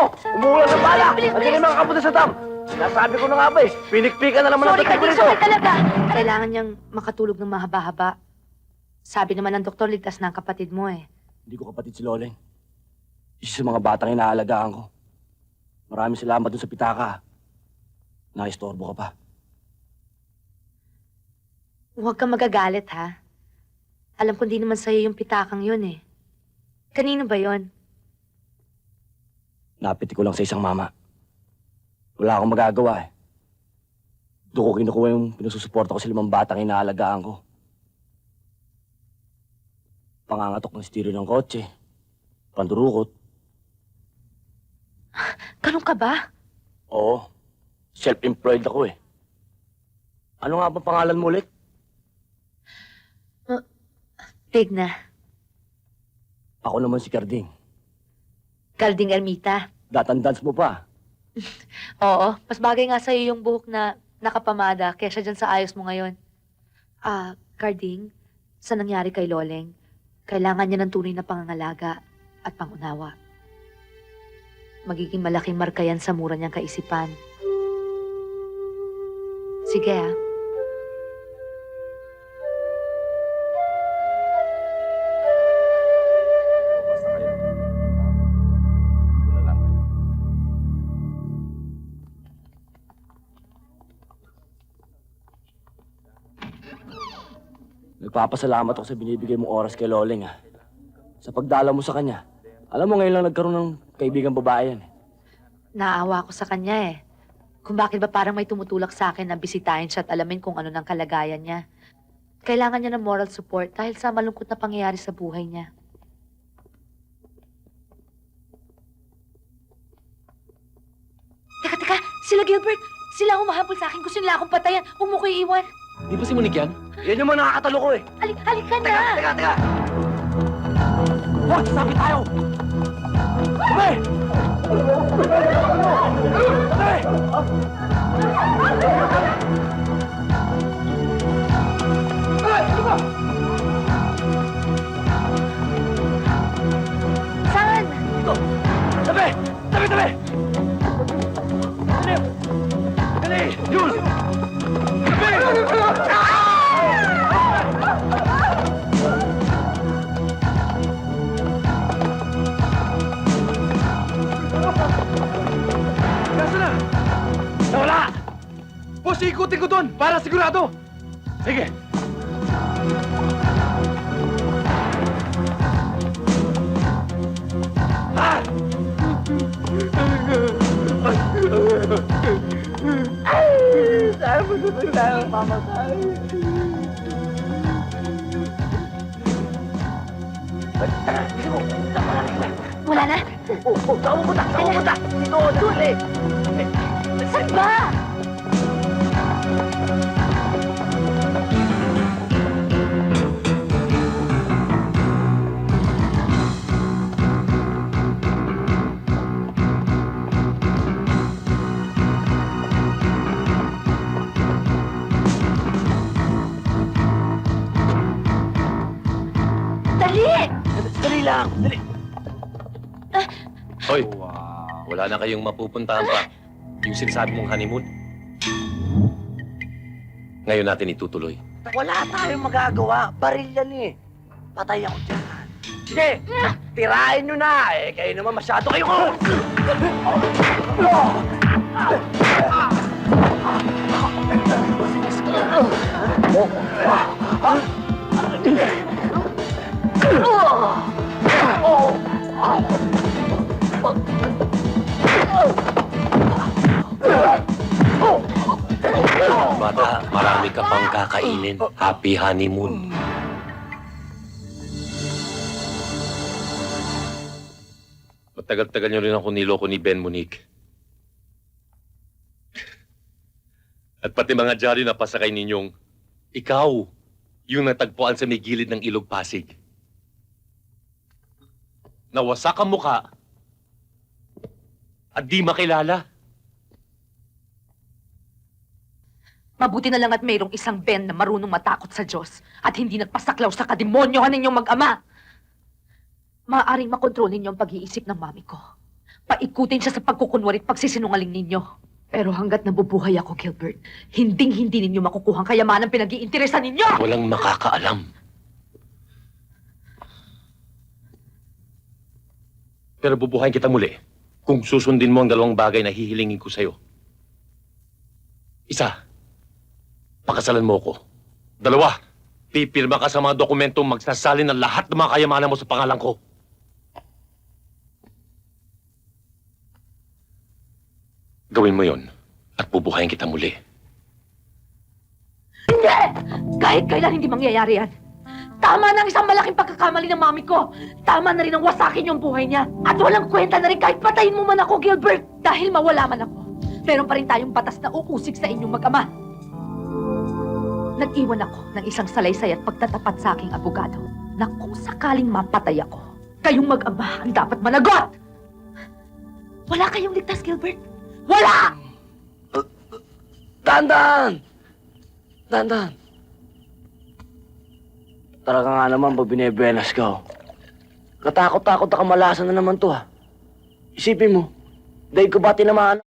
mo! Umuulan ng bala! Andiyan yung mga kapunta sa dam! Nasabi ko na nga ba eh, pinikpikan na naman ang Sorry, tatay ko Carding, nito! sorry talaga. Kailangan niyang makatulog ng mahaba-haba. Sabi naman ng doktor, ligtas na ang kapatid mo eh. Hindi ko kapatid si Loleng. Isa sa mga batang inaalagaan ko. Maraming salamat dun sa pitaka. Naistorbo ka pa. Huwag kang magagalit ha. Alam ko hindi naman sa'yo yung pitakang yun eh. Kanino ba yon? Napiti ko lang sa isang mama. Wala akong magagawa eh. Doon ko kinukuha yung pinususuporta ko sa limang batang inaalagaan ko. Pangangatok ng stereo ng kotse. Pandurukot. Ganun ka ba? Oo. Self-employed ako eh. Ano nga ba pangalan mo ulit? Big na. Ako naman si Carding. Galding Ermita. Datandans mo pa. Oo, mas bagay nga sa'yo yung buhok na nakapamada kesa dyan sa ayos mo ngayon. Ah, Carding, sa nangyari kay Loleng, kailangan niya ng tunay na pangangalaga at pangunawa. Magiging malaking marka yan sa mura niyang kaisipan. Sige ah. Nagpapasalamat ako sa binibigay mong oras kay Loleng ah. Sa pagdala mo sa kanya. Alam mo ngayon lang nagkaroon ng kaibigang babae yan eh. Naawa ko sa kanya eh. Kung bakit ba parang may tumutulak sa akin na bisitahin siya at alamin kung ano ng kalagayan niya. Kailangan niya ng moral support dahil sa malungkot na pangyayari sa buhay niya. Teka, teka! Sila Gilbert! Sila humahabol sa akin. Gusto nila akong patayan. Huwag mo ko iiwan. Di ba si Monique yan? Yan yung mga nakakatalo ko eh. Alik, alik ka na! Teka, teka, teka! Hoy, sabi tayo! Sabi! Sabi! Nawala! Boss, ikutin ko doon para sigurado! Sige! Ah! Wala na? Oh, oh, saan mo punta? Saan mo punta? Dito, dito, dali! Ba? Dali! Dali lang! Dali! Hoy, wala na kayong mapupuntahan pa. Yung sinasabi mong honeymoon. Ngayon natin itutuloy. Wala tayong magagawa. Baril yan eh. Patay ako dyan. Sige! Tirahin nyo na! Eh, kayo naman masyado kayo ko! Bata, marami ka pang kakainin. Happy honeymoon. Matagal-tagal niyo rin ako niloko ni Ben Monique. At pati mga dyaryo na pasakay ninyong, ikaw, yung natagpuan sa may gilid ng ilog Pasig. Nawasak ang muka at di makilala. Mabuti na lang at mayroong isang Ben na marunong matakot sa Diyos at hindi nagpasaklaw sa kademonyohan ninyong mag-ama. Maaaring makontrol ninyo ang pag-iisip ng mami ko. paikutin siya sa pagkukunwari at pagsisinungaling ninyo. Pero hanggat nabubuhay ako, Gilbert, hinding-hindi ninyo makukuha ang kayamanang pinag-iinteresan ninyo! Walang makakaalam. Pero bubuhayin kita muli kung susundin mo ang dalawang bagay na hihilingin ko sa'yo. Isa, pakasalan mo ko. Dalawa, pipirma ka sa mga dokumentong magsasalin ng lahat ng mga kayamanan mo sa pangalan ko. Gawin mo yon at bubuhayin kita muli. Hindi! Kahit kailan hindi mangyayari yan. Tama na ang isang malaking pagkakamali ng mami ko. Tama na rin ang wasakin yung buhay niya. At walang kwenta na rin kahit patayin mo man ako, Gilbert. Dahil mawala man ako. Meron pa rin tayong batas na uusig sa inyong mag-ama. Nag-iwan ako ng isang salaysay at pagtatapat sa aking abogado na kung sakaling mapatay ako, kayong mag-ama ang dapat managot! Wala kayong ligtas, Gilbert. Wala! Dandan! Dandan! Talaga nga naman pag binebenas ka, oh. Katakot-takot na kamalasan na naman to, ha. Isipin mo, dahil ko ba tinamaan?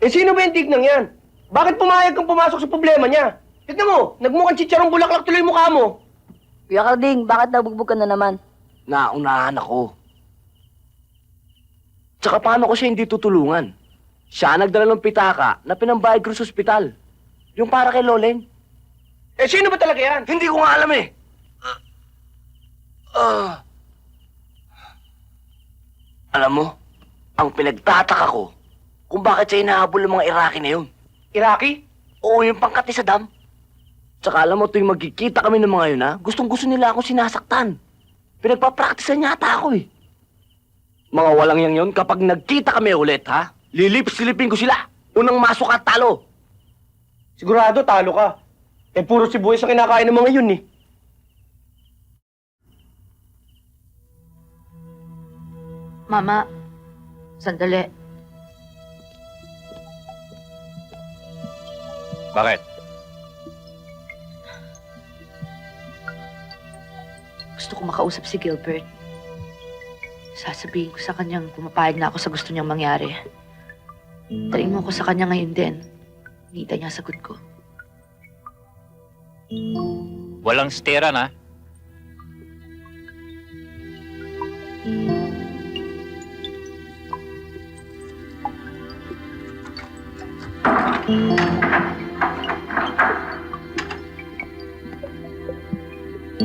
Eh, sino ba yung tignang yan? Bakit pumayag kang pumasok sa problema niya? Tignan mo, nagmukhang chicharong bulaklak tuloy mukha mo. Kuya Karding, bakit nabugbog ka na naman? Naunahan ako. Tsaka paano ko siya hindi tutulungan? Siya nagdala ng pitaka na pinambayad ko sa ospital. Yung para kay Loleng. Eh, sino ba talaga yan? Hindi ko nga alam eh. Ah. alam mo, ang pinagtataka ko kung bakit siya hinahabol ng mga Iraqi na yun. Iraqi? Oo, yung pangkat ni Saddam. Tsaka alam mo, tuwing magkikita kami ng mga yun, ha, gustong gusto nila akong sinasaktan. Pinagpapraktisan yata ako eh. Mga walang yang yun, kapag nagkita kami ulit, ha, lilip-silipin ko sila. Unang masok at talo. Sigurado, talo ka. Eh, puro sibuyas ang kinakain ng mga yun eh. Mama, sandali. Bakit? Gusto ko makausap si Gilbert. Sasabihin ko sa kanyang pumapayag na ako sa gusto niyang mangyari. Taling mo ako sa kanya ngayon din. Hinihintay niya ang sagot ko. Walang stera na.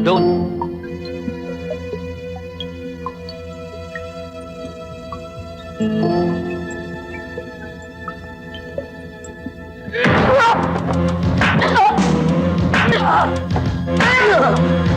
Doon. Baka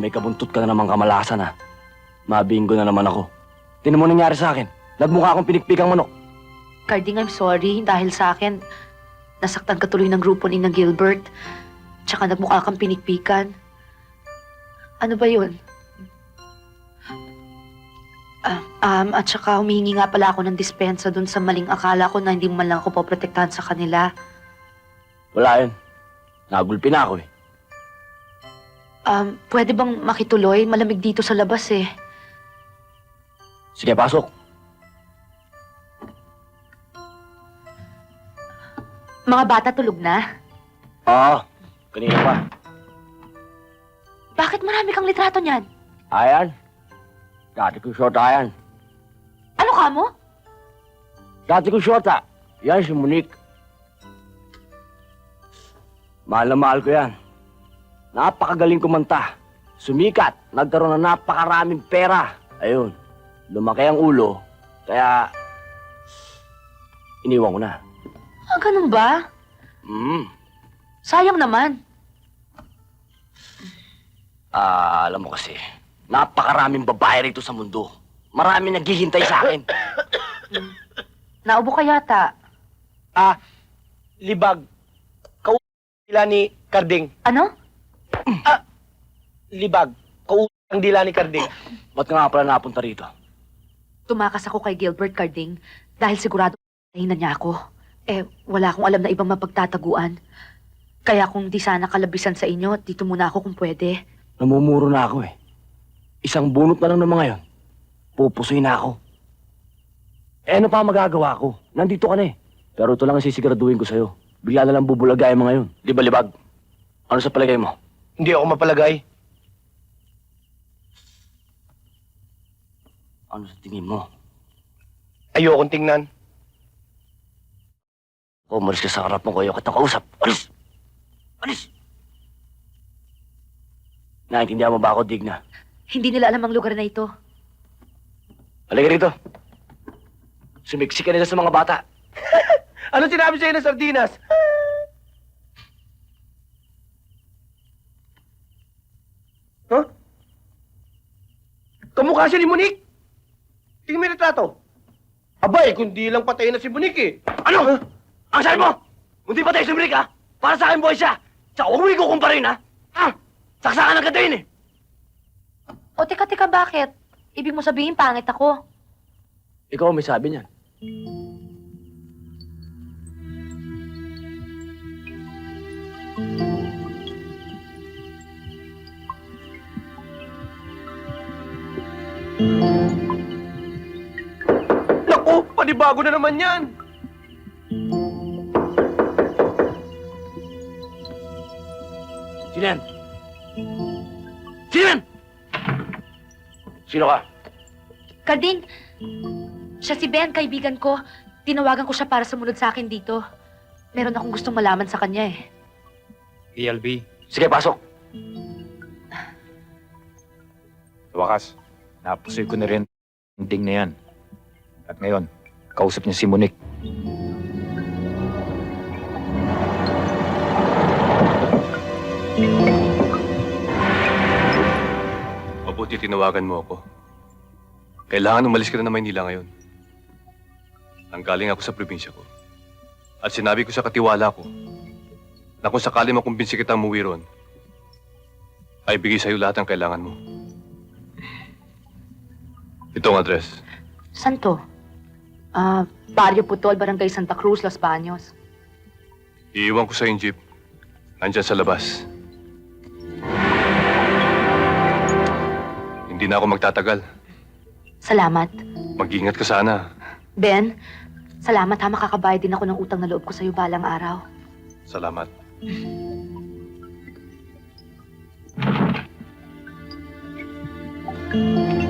may kabuntot ka na naman kamalasan, ha. Mabinggo na naman ako. Tinan mo nangyari sa akin. Nagmukha akong pinikpikang manok. Carding, I'm sorry. Dahil sa akin, nasaktan ka tuloy ng grupo ni na Gilbert. Tsaka nagmukha kang pinikpikan. Ano ba yun? Ah, um, at saka humihingi nga pala ako ng dispensa dun sa maling akala ko na hindi mo man lang ako poprotektahan sa kanila. Wala yun. Nagulpi na ako, eh. Um, pwede bang makituloy? Malamig dito sa labas eh. Sige, pasok. Mga bata tulog na? Oo, kanina pa. Bakit marami kang litrato niyan? Ayan. Dati ko short ayan. Ano ka mo? Dati ko short ah. Yan si Monique. Mahal na mahal ko yan. Napakagaling kumanta. Sumikat. Nagkaroon ng napakaraming pera. Ayun. Lumaki ang ulo. Kaya... Iniwan ko na. Ah, ganun ba? Hmm. Sayang naman. Ah, alam mo kasi, napakaraming babae rito sa mundo. Marami naghihintay sa akin. Naubo ka yata. Ah, libag. Kau dila ni Karding. Ano? Libag. Kau ang dila ni Karding. Ba't ka nga pala napunta rito? Tumakas ako kay Gilbert Carding dahil sigurado na niya ako. Eh, wala akong alam na ibang mapagtataguan. Kaya kung di sana kalabisan sa inyo, dito muna ako kung pwede. Namumuro na ako eh. Isang bunot na lang ng mga yon. Pupusuin na ako. Eh ano pa magagawa ko? Nandito ka na eh. Pero ito lang ang sisiguraduhin ko sa'yo. Bigla na lang bubulagay mga yun. Di ba, Libag? Ano sa palagay mo? Hindi ako mapalagay. Ano sa tingin mo? Ayokong tingnan. O, umalis ka sa harap mo ko. Ayaw kita kausap. Alis! Alis! Naintindihan mo ba ako, Digna? Hindi nila alam ang lugar na ito. Halika rito. Sumiksik ka nila sa mga bata. Ano sinabi sa'yo ng sardinas? Kamukha siya ni Monique. Tingnan mo yung retrato. Abay, kundi lang patay na si Monique eh. Ano? Ang sabi mo? Hindi pa tayo sumrik, ha? Para sa akin, boy siya. Tsaka huwag mo ikukumparin, ha? Ha? Saksakan agad yun, eh. O, teka, teka, bakit? Ibig mo sabihin, pangit ako. Ikaw ang may sabi niyan. Naku, panibago na naman yan. Sino yan? Sino yan? Sino ka? Carding, siya si Ben, kaibigan ko. Tinawagan ko siya para sumunod sa akin dito. Meron akong gustong malaman sa kanya eh. ELB, Sige, pasok. sa wakas, napusoy ko na rin ang ding na yan. At ngayon, kausap niya si Monique. Mabuti tinawagan mo ako. Kailangan umalis ka na ng Maynila ngayon. Nanggaling ako sa probinsya ko. At sinabi ko sa katiwala ko na kung sakali makumbinsi kita umuwi ron, ay bigay sa'yo lahat ng kailangan mo. Ito ang address. Saan to? Ah, Barrio Putol, Barangay Santa Cruz, Los Baños. Iiwan ko sa yung jeep. Nandyan sa labas. Hindi na ako magtatagal. Salamat. Mag-ingat ka sana. Ben, salamat ha, makakabayad din ako ng utang na loob ko sa'yo balang araw. Salamat. Matagal mo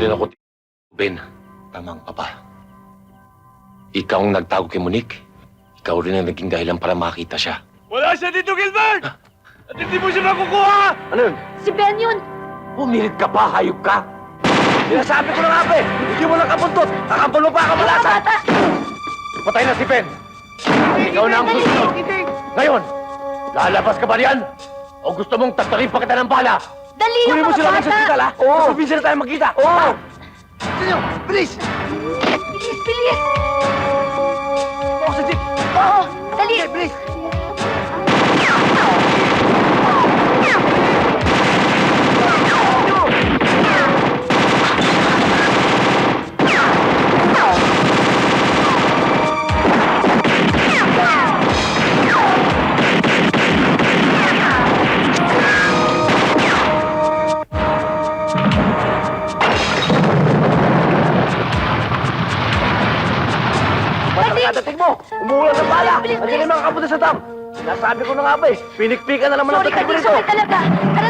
rin ako, Ben. Tamang papa. Ikaw ang nagtago kay Monique. Ikaw rin ang naging dahilan para makita siya. Wala siya dito, Gilbert! At hindi mo siya makukuha! Ano yun? Si Ben yun! Pumilit ka pa, hayop ka! Sinasabi ko na nga, pe! Hindi mo lang kapuntot! Kakampal mo pa ka malasa! bata! Patay na si Pen! Ikaw na ang susunod! Ngayon, lalabas ka ba riyan? O gusto mong tagtarin pa kita ng bala? Dali Kunin mo mga sila bata! sa hospital, ha? Oo! Sa probinsya na tayo magkita! Oo! Sino? Bilis! Bilis, bilis! Ako sa jeep! Oo, dali! Okay, bilis! Sinasabi ko na nga ba eh, pinikpikan na naman ang Sorry, tatig mo Carding, rito! sorry talaga. Na!